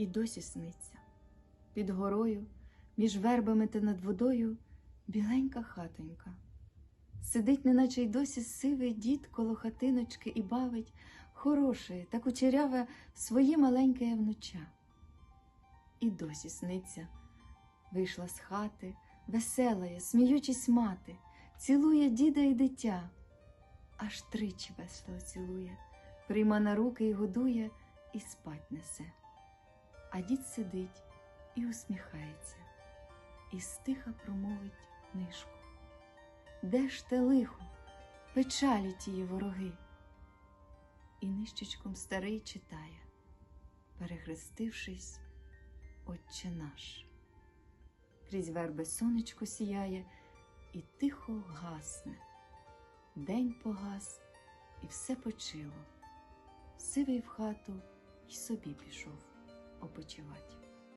і досі сниться. Під горою, між вербами та над водою біленька хатонька. Сидить, неначе й досі сивий дід коло хатиночки і бавить хороше та кучеряве своє маленьке внуча. І досі сниться. Вийшла з хати, веселая, сміючись мати, цілує діда і дитя, аж тричі весело цілує, прийма на руки і годує, і спать несе. А дід сидить і усміхається, і стиха промовить нишку. Де ж те лихо, печалі тії вороги? І нищечком старий читає, перехрестившись, Отче наш. Крізь верби сонечко сіяє і тихо гасне. День погас, і все почило. Сивий в хату й собі пішов опочивать.